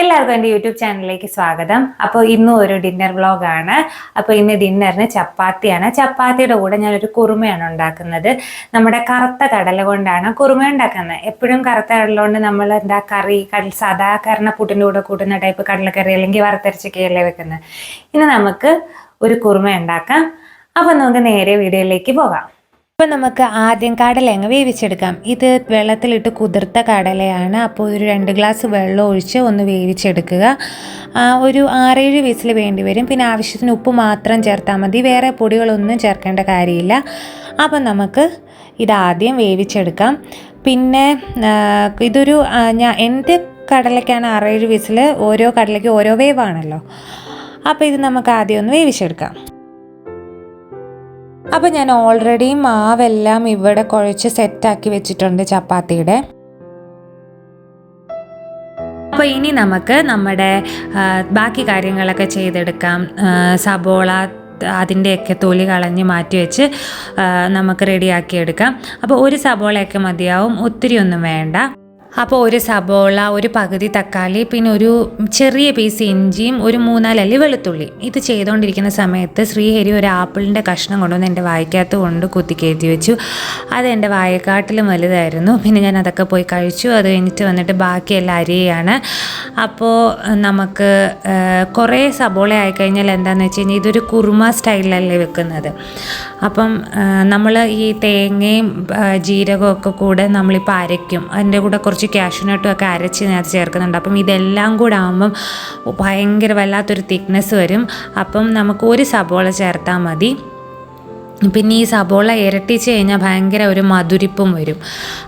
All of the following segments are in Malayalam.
എല്ലാവർക്കും എന്റെ യൂട്യൂബ് ചാനലിലേക്ക് സ്വാഗതം. അപ്പോൾ ഇന്നും ഒരു ഡിന്നർ വ്ളോഗാണ്. അപ്പോൾ ഇന്ന് ഡിന്നറിന് ചപ്പാത്തിയാണ്. ചപ്പാത്തിയുടെ കൂടെ ഞാനൊരു കുറുമയാണ് ഉണ്ടാക്കുന്നത്. നമ്മുടെ കറുത്ത കടല കൊണ്ടാണ് കുറുമ ഉണ്ടാക്കുന്നത്. എപ്പോഴും കറുത്ത കടല കൊണ്ട് നമ്മൾ എന്താ കറി കടൽ സാധാരണ പുട്ടിന്റെ കൂടെ കൂട്ടുന്ന ടൈപ്പ് കടലക്കറി അല്ലെങ്കിൽ വറുത്തരച്ചൊക്കെയല്ലേ വെക്കുന്നത്. ഇന്ന് നമുക്ക് ഒരു കുറുമ ഉണ്ടാക്കാം. അപ്പോൾ നമുക്ക് നേരെ വീഡിയോയിലേക്ക് പോകാം. അപ്പോൾ നമുക്ക് ആദ്യം കടലങ്ങ വേവിച്ചെടുക്കാം? ഇത് വെള്ളത്തിലിട്ട് കുതിർത്ത കടലയാണ്. അപ്പോൾ ഒരു രണ്ട് ഗ്ലാസ് വെള്ളം ഒഴിച്ച് ഒന്ന് വേവിച്ചെടുക്കുക. ഒരു ആറേഴ് വിസിൽ വേണ്ടി വരും. പിന്നെ ആവശ്യത്തിന് ഉപ്പ് മാത്രം ചേർത്താൽ മതി. വേറെ പൊടികളൊന്നും ചേർക്കേണ്ട കാര്യമില്ല. അപ്പം നമുക്ക് ഇതാദ്യം വേവിച്ചെടുക്കാം. പിന്നെ ഇതൊരു ഞാൻ എന്റെ കടലയ്ക്കാണ് ആറേഴ് വിസിൽ ഓരോ കടലയ്ക്ക് ഓരോ വേവാണല്ലോ. അപ്പോൾ ഇത് നമുക്ക് ആദ്യം ഒന്ന് വേവിച്ചെടുക്കാം. അപ്പോൾ ഞാൻ ഓൾറെഡി മാവെല്ലാം ഇവിടെ കുഴച്ച് സെറ്റാക്കി വെച്ചിട്ടുണ്ട് ചപ്പാത്തിയുടെ. അപ്പോൾ ഇനി നമുക്ക് നമ്മുടെ ബാക്കി കാര്യങ്ങളൊക്കെ ചെയ്തെടുക്കാം. സബോള അതിന്റെയൊക്കെ തൊലി കളഞ്ഞ് മാറ്റി വെച്ച് നമുക്ക് റെഡിയാക്കി എടുക്കാം. അപ്പോൾ ഒരു സബോളയൊക്കെ മതിയാവും. ഒത്തിരി ഒന്നും വേണ്ട. അപ്പോൾ ഒരു സബോള ഒരു പകുതി തക്കാളി പിന്നെ ഒരു ചെറിയ പീസ് ഇഞ്ചിയും ഒരു മൂന്നാലല്ലി വെളുത്തുള്ളി. ഇത് ചെയ്തുകൊണ്ടിരിക്കുന്ന സമയത്ത് ശ്രീഹരി ഒരു ആപ്പിളിന്റെ കഷ്ണം കൊണ്ടുവന്ന് എന്റെ വായിക്കകത്ത് കൊണ്ട് കുത്തിക്കയറ്റി വെച്ചു. അത് എന്റെ വായക്കാട്ടിലും വലുതായിരുന്നു. പിന്നെ ഞാൻ അതൊക്കെ പോയി കഴിച്ചു. അത് കഴിഞ്ഞിട്ട് വന്നിട്ട് ബാക്കിയെല്ലാം അരിയാണ്. അപ്പോൾ നമുക്ക് കുറേ സബോള ആയിക്കഴിഞ്ഞാൽ എന്താണെന്ന് വെച്ച് കഴിഞ്ഞാൽ ഇതൊരു കുറുമ സ്റ്റൈലല്ലേ വെക്കുന്നത്. അപ്പം നമ്മൾ ഈ തേങ്ങയും ജീരകവും ഒക്കെ കൂടെ നമ്മളിപ്പോൾ അരയ്ക്കും. അതിന്റെ കൂടെ കുറച്ച് കാഷ്യൂനട്ടും ഒക്കെ അരച്ച് ഇതിനകത്ത് ചേർക്കുന്നുണ്ട്. അപ്പം ഇതെല്ലാം കൂടെ ആകുമ്പം ഭയങ്കര വല്ലാത്തൊരു തിക്നെസ് വരും. അപ്പം നമുക്ക് ഒരു സബോള ചേർത്താൽ മതി. പിന്നെ ഈ സബോള ഇരട്ടിച്ച് കഴിഞ്ഞാൽ ഭയങ്കര ഒരു മധുരിപ്പും വരും.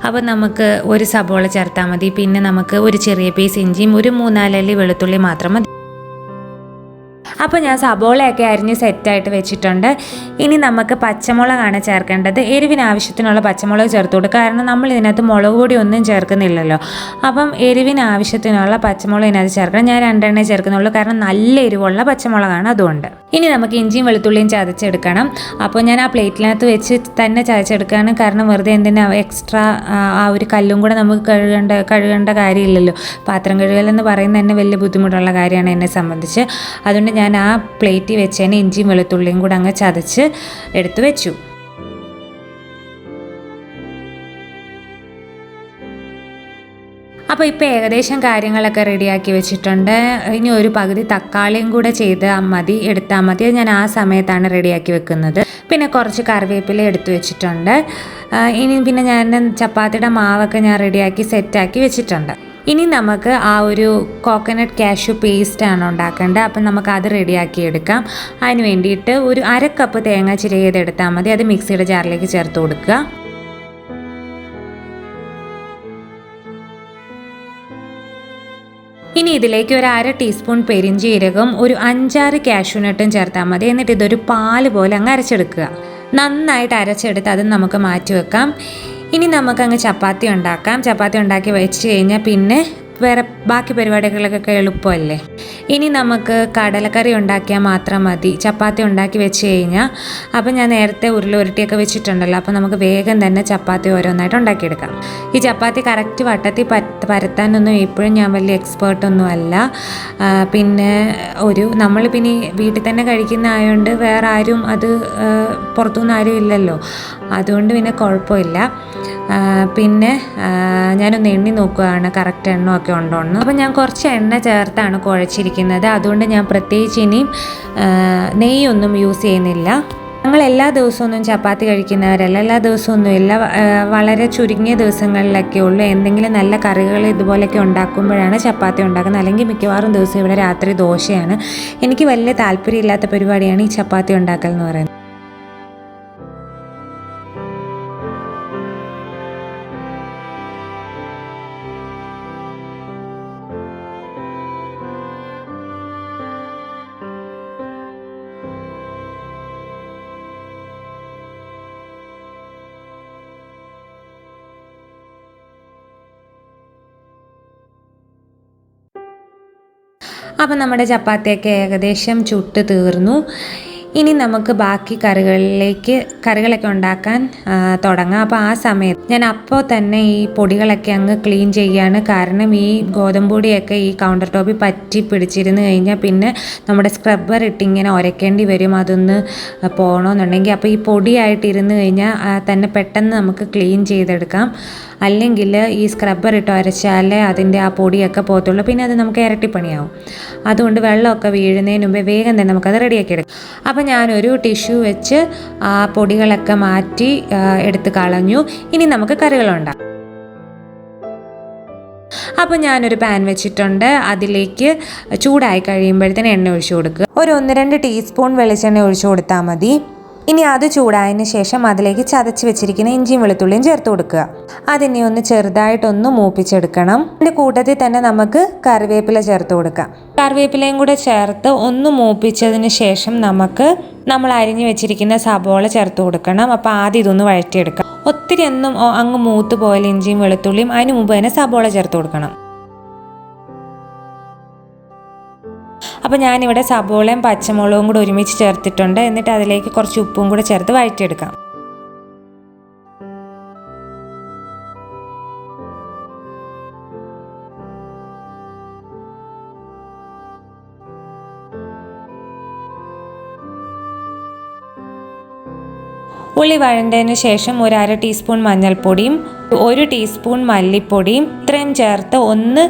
അപ്പോൾ നമുക്ക് ഒരു സബോള ചേർത്താൽ മതി. പിന്നെ നമുക്ക് ഒരു ചെറിയ പീസ് ഇഞ്ചിയും ഒരു മൂന്നാലല്ലി വെളുത്തുള്ളി മാത്രം മതി. അപ്പോൾ ഞാൻ സബോളയൊക്കെ അരിഞ്ഞ് സെറ്റായിട്ട് വെച്ചിട്ടുണ്ട്. ഇനി നമുക്ക് പച്ചമുളകാണ് ചേർക്കേണ്ടത്. എരിവിന് ആവശ്യത്തിനുള്ള പച്ചമുളക് ചേർത്ത് കൊടുക്കുക. കാരണം നമ്മൾ ഇതിനകത്ത് മുളക് പൊടി ഒന്നും ചേർക്കുന്നില്ലല്ലോ. അപ്പം എരിവിന് ആവശ്യത്തിനുള്ള പച്ചമുളക് ഇതിനകത്ത് ചേർക്കണം. ഞാൻ രണ്ടെണ്ണേ ചേർക്കുന്നുള്ളൂ. കാരണം നല്ല എരിവുള്ള പച്ചമുളകാണ് അതുകൊണ്ട്. ഇനി നമുക്ക് ഇഞ്ചിയും വെളുത്തുള്ളിയും ചതച്ചെടുക്കണം. അപ്പോൾ ഞാൻ ആ പ്ലേറ്റിനകത്ത് വെച്ച് തന്നെ ചതച്ചെടുക്കുകയാണ്. കാരണം വെറുതെ എന്തിനാ എക്സ്ട്രാ ആ ഒരു കല്ലും കൂടെ നമുക്ക് കഴുകേണ്ട കഴുകേണ്ട കാര്യമില്ലല്ലോ. പാത്രം കഴുകലെന്ന് പറയുന്നത് തന്നെ വലിയ ബുദ്ധിമുട്ടുള്ള കാര്യമാണ് എന്നെ സംബന്ധിച്ച്. അതുകൊണ്ട് ഞാൻ ആ പ്ലേറ്റിൽ വെച്ച് തന്നെ ഇഞ്ചിയും വെളുത്തുള്ളിയും കൂടെ അങ്ങ് ചതച്ച് എടുത്തു വെച്ചു. അപ്പോൾ ഇപ്പോൾ ഏകദേശം കാര്യങ്ങളൊക്കെ റെഡിയാക്കി വെച്ചിട്ടുണ്ട്. ഇനി ഒരു പകുതി തക്കാളിയും കൂടെ ചെയ്താൽ മതി എടുത്താൽ മതി. അത് ഞാൻ ആ സമയത്താണ് റെഡിയാക്കി വെക്കുന്നത്. പിന്നെ കുറച്ച് കറിവേപ്പില എടുത്തു വെച്ചിട്ടുണ്ട്. ഇനി പിന്നെ ഞാൻ ചപ്പാത്തിയുടെ മാവൊക്കെ ഞാൻ റെഡിയാക്കി സെറ്റാക്കി വെച്ചിട്ടുണ്ട്. ഇനി നമുക്ക് ആ ഒരു കോക്കനട്ട് കാഷ്യൂ ആണ് ഉണ്ടാക്കേണ്ടത്. അപ്പം നമുക്ക് അത് റെഡിയാക്കി എടുക്കാം. അതിന് വേണ്ടിയിട്ട് ഒരു അര കപ്പ് തേങ്ങ ചിരകിയതെടുത്താൽ മതി. അത് മിക്സിയുടെ ജാറിലേക്ക് ചേർത്ത് കൊടുക്കുക. ഇനി ഇതിലേക്ക് ഒരു അര ടീസ്പൂൺ പെരിഞ്ചീരകം ഒരു അഞ്ചാറ് കാഷ്യൂനട്ടും ചേർത്താൽ മതി. എന്നിട്ട് ഇതൊരു പാൽ പോലെ അങ്ങ് അരച്ചെടുക്കുക. നന്നായിട്ട് അരച്ചെടുത്ത് അത് നമുക്ക് മാറ്റി വെക്കാം. ഇനി നമുക്കങ്ങ് ചപ്പാത്തി ഉണ്ടാക്കാം. ചപ്പാത്തി ഉണ്ടാക്കി വെച്ച് കഴിഞ്ഞാൽ പിന്നെ വേറെ ബാക്കി പരിപാടികളൊക്കെ എളുപ്പമല്ലേ? ഇനി നമുക്ക് കടലക്കറി ഉണ്ടാക്കിയാൽ മാത്രം മതി. ചപ്പാത്തി ഉണ്ടാക്കി വെച്ച് കഴിഞ്ഞാൽ അപ്പം ഞാൻ നേരത്തെ ഉരുള ഉരുട്ടിയൊക്കെ വെച്ചിട്ടുണ്ടല്ലോ. അപ്പോൾ നമുക്ക് വേഗം തന്നെ ചപ്പാത്തി ഓരോന്നായിട്ട് ഉണ്ടാക്കിയെടുക്കാം. ഈ ചപ്പാത്തി കറക്റ്റ് വട്ടത്തിൽ പരത്ത് പരത്താനൊന്നും ഇപ്പോഴും ഞാൻ വലിയ എക്സ്പേർട്ടൊന്നും അല്ല. പിന്നെ ഒരു നമ്മൾ പിന്നെ വീട്ടിൽ തന്നെ കഴിക്കുന്ന ആയതുകൊണ്ട് വേറെ ആരും അത് പുറത്തുനിന്ന് ആരും ഇല്ലല്ലോ. അതുകൊണ്ട് പിന്നെ കുഴപ്പമില്ല. പിന്നെ ഞാനൊന്ന് എണ്ണി നോക്കുകയാണ് കറക്റ്റ് എണ്ണമൊക്കെ ഉണ്ടോന്ന് അപ്പോൾ ഞാൻ കുറച്ച് എണ്ണ ചേർത്താണ് കുഴച്ചിരിക്കുന്നത്. അതുകൊണ്ട് ഞാൻ പ്രത്യേകിച്ച് ഇനിയും നെയ്യൊന്നും യൂസ് ചെയ്യുന്നില്ല. ഞങ്ങൾ എല്ലാ ദിവസമൊന്നും ചപ്പാത്തി കഴിക്കുന്നവരല്ല. എല്ലാ ദിവസമൊന്നും ഇല്ല. വളരെ ചുരുങ്ങിയ ദിവസങ്ങളിലൊക്കെ ഉള്ളൂ. എന്തെങ്കിലും നല്ല കറികൾ ഇതുപോലെയൊക്കെ ഉണ്ടാക്കുമ്പോഴാണ് ചപ്പാത്തി ഉണ്ടാക്കുന്നത്. അല്ലെങ്കിൽ മിക്കവാറും ദിവസം ഇവിടെ രാത്രി ദോശയാണ്. എനിക്ക് വലിയ താല്പര്യമില്ലാത്ത പരിപാടിയാണ് ഈ ചപ്പാത്തി ഉണ്ടാക്കൽ എന്ന് പറയുന്നത്. അപ്പം നമ്മുടെ ചപ്പാത്തിയൊക്കെ ഏകദേശം ചുട്ട് തീർന്നു. ഇനി നമുക്ക് ബാക്കി കറികളിലേക്ക് കറികളൊക്കെ ഉണ്ടാക്കാൻ തുടങ്ങാം. അപ്പോൾ ആ സമയത്ത് ഞാൻ അപ്പോൾ തന്നെ ഈ പൊടികളൊക്കെ അങ്ങ് ക്ലീൻ ചെയ്യാണ്. കാരണം ഈ ഗോതമ്പൊടിയൊക്കെ ഈ കൗണ്ടർ ടോപ്പിൽ പറ്റി പിടിച്ചിരുന്ന് കഴിഞ്ഞാൽ പിന്നെ നമ്മുടെ സ്ക്രബ്ബർ ഇട്ടിങ്ങനെ ഉരയ്ക്കേണ്ടി വരും. അതൊന്ന് പോകണമെന്നുണ്ടെങ്കിൽ അപ്പോൾ ഈ പൊടിയായിട്ടിരുന്ന് കഴിഞ്ഞാൽ തന്നെ പെട്ടെന്ന് നമുക്ക് ക്ലീൻ ചെയ്തെടുക്കാം. അല്ലെങ്കിൽ ഈ സ്ക്രബ്ബർ ഇട്ട് ഉരച്ചാലേ അതിന്റെ ആ പൊടിയൊക്കെ പോകത്തുള്ളൂ. പിന്നെ അത് നമുക്ക് ഇരട്ടിപ്പണിയാവും. അതുകൊണ്ട് വെള്ളമൊക്കെ വീഴുന്നതിന് മുമ്പേ വേഗം തന്നെ നമുക്കത് റെഡിയാക്കി എടുക്കാം. അപ്പോൾ ഞാനൊരു ടിഷ്യൂ വെച്ച് ആ പൊടികളൊക്കെ മാറ്റി എടുത്ത് കളഞ്ഞു. ഇനി നമുക്ക് കറികളുണ്ടാക്കാം അപ്പോൾ ഞാനൊരു പാൻ വെച്ചിട്ടുണ്ട്. അതിലേക്ക് ചൂടായി കഴിയുമ്പോഴത്തേന് എണ്ണ ഒഴിച്ചു കൊടുക്കുക. ഒരു ഒന്ന് രണ്ട് ടീസ്പൂൺ വെളിച്ചെണ്ണ ഒഴിച്ചു കൊടുത്താൽ മതി. ഇനി അത് ചൂടായതിനു ശേഷം അതിലേക്ക് ചതച്ച് വെച്ചിരിക്കുന്ന ഇഞ്ചിയും വെളുത്തുള്ളിയും ചേർത്ത് കൊടുക്കുക. അതിനെ ഒന്ന് ചെറുതായിട്ടൊന്ന് മൂപ്പിച്ചെടുക്കണം. അതിന്റെ കൂട്ടത്തിൽ തന്നെ നമുക്ക് കറിവേപ്പില ചേർത്ത് കൊടുക്കാം. കറിവേപ്പിലയും കൂടെ ചേർത്ത് ഒന്ന് മൂപ്പിച്ചതിന് ശേഷം നമുക്ക് നമ്മൾ അരിഞ്ഞു വെച്ചിരിക്കുന്ന സബോള ചേർത്ത് കൊടുക്കണം. അപ്പോൾ ആദ്യം ഇതൊന്ന് വഴറ്റിയെടുക്കാം. ഒത്തിരി ഒന്നും അങ്ങ് മൂത്ത് പോയാൽ ഇഞ്ചിയും വെളുത്തുള്ളിയും അതിന് മുമ്പ് തന്നെ സബോള ചേർത്ത് കൊടുക്കണം. അപ്പോൾ ഞാനിവിടെ സബോളയും പച്ചമുളകും കൂടെ ഒരുമിച്ച് ചേർത്തിട്ടുണ്ട്. എന്നിട്ട് അതിലേക്ക് കുറച്ച് ഉപ്പും കൂടെ ചേർത്ത് വഴറ്റിയെടുക്കാം. ഉള്ളി വഴണ്ടതിന് ശേഷം ഒരു അര ടീസ്പൂൺ മഞ്ഞൾപ്പൊടിയും ഒരു ടീസ്പൂൺ മല്ലിപ്പൊടിയും ഇത്രയും ചേർത്ത് ഒന്ന്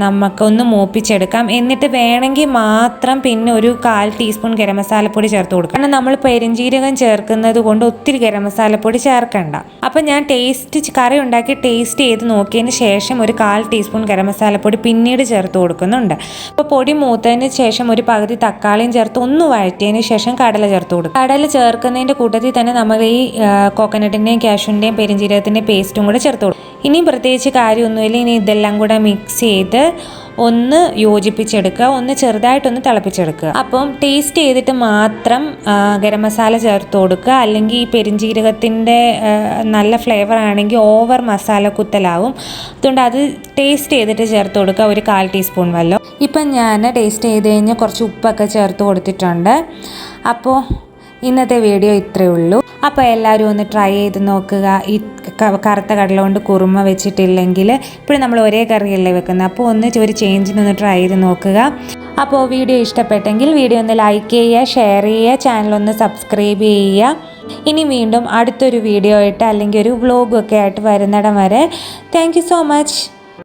നമുക്കൊന്ന് മൂപ്പിച്ചെടുക്കാം. എന്നിട്ട് വേണമെങ്കിൽ മാത്രം പിന്നെ ഒരു കാൽ ടീസ്പൂൺ ഗരം മസാലപ്പൊടി ചേർത്ത് കൊടുക്കാം. കാരണം നമ്മൾ പെരിഞ്ജീരകം ചേർക്കുന്നത് കൊണ്ട് ഒത്തിരി ഗരം മസാലപ്പൊടി ചേർക്കണ്ട. അപ്പം ഞാൻ ടേസ്റ്റ് കറി ഉണ്ടാക്കി ടേസ്റ്റ് ചെയ്ത് നോക്കിയതിന് ശേഷം ഒരു കാൽ ടീസ്പൂൺ ഗരം മസാലപ്പൊടി പിന്നീട് ചേർത്ത് കൊടുക്കുന്നുണ്ട്. അപ്പോൾ പൊടി മൂത്തതിന് ശേഷം ഒരു പകുതി തക്കാളിയും ചേർത്ത് ഒന്ന് വഴറ്റിയതിന് ശേഷം കടല ചേർത്ത് കൊടുക്കും. കടല ചേർക്കുന്നതിന്റെ കൂട്ടത്തിൽ തന്നെ നമ്മൾ ഈ കോക്കനട്ടിന്റെയും കാഷ്യൂന്റെയും പെരിഞ്ജീരകത്തിന്റെയും പേസ്റ്റും കൂടെ ചേർത്ത് കൊടുക്കും. ഇനിയും പ്രത്യേകിച്ച് കാര്യമൊന്നുമില്ല ഇനി ഇതെല്ലാം കൂടെ മിക്സ് ചെയ്ത് ഒന്ന് യോജിപ്പിച്ചെടുക്കുക ഒന്ന് ചെറുതായിട്ടൊന്ന് തിളപ്പിച്ചെടുക്കുക. അപ്പം ടേസ്റ്റ് ചെയ്തിട്ട് മാത്രം ഗരം മസാല ചേർത്ത് കൊടുക്കുക. അല്ലെങ്കിൽ ഈ പെരിഞ്ജീരകത്തിന്റെ നല്ല ഫ്ലേവർ ആണെങ്കിൽ ഓവർ മസാല കുത്തലാവും. അതുകൊണ്ട് അത് ടേസ്റ്റ് ചെയ്തിട്ട് ചേർത്ത് കൊടുക്കുക ഒരു കാൽ ടീസ്പൂൺ വല്ലതും ഇപ്പം ഞാൻ ടേസ്റ്റ് ചെയ്ത് കഴിഞ്ഞാൽ കുറച്ച് ഉപ്പൊക്കെ ചേർത്ത് കൊടുത്തിട്ടുണ്ട്. അപ്പോൾ ഇന്നത്തെ വീഡിയോ ഇത്രയേ ഉള്ളൂ. അപ്പോൾ എല്ലാവരും ഒന്ന് ട്രൈ ചെയ്ത് നോക്കുക. ഈ കറുത്ത കടല കൊണ്ട് കുറുമ വെച്ചിട്ടില്ലെങ്കിൽ ഇപ്പോഴും നമ്മൾ ഒരേ കറിയല്ലേ വെക്കുന്നത്. അപ്പോൾ ഒന്ന് ഒരു ചേഞ്ചിനൊന്ന് ട്രൈ ചെയ്ത് നോക്കുക. അപ്പോൾ വീഡിയോ ഇഷ്ടപ്പെട്ടെങ്കിൽ വീഡിയോ ഒന്ന് ലൈക്ക് ചെയ്യുക ഷെയർ ചെയ്യുക ചാനൽ ഒന്ന് സബ്സ്ക്രൈബ് ചെയ്യുക. ഇനി വീണ്ടും അടുത്തൊരു വീഡിയോ ആയിട്ട് അല്ലെങ്കിൽ ഒരു വ്ലോഗൊക്കെ ആയിട്ട് വരുന്നിടം വരെ. Thank so much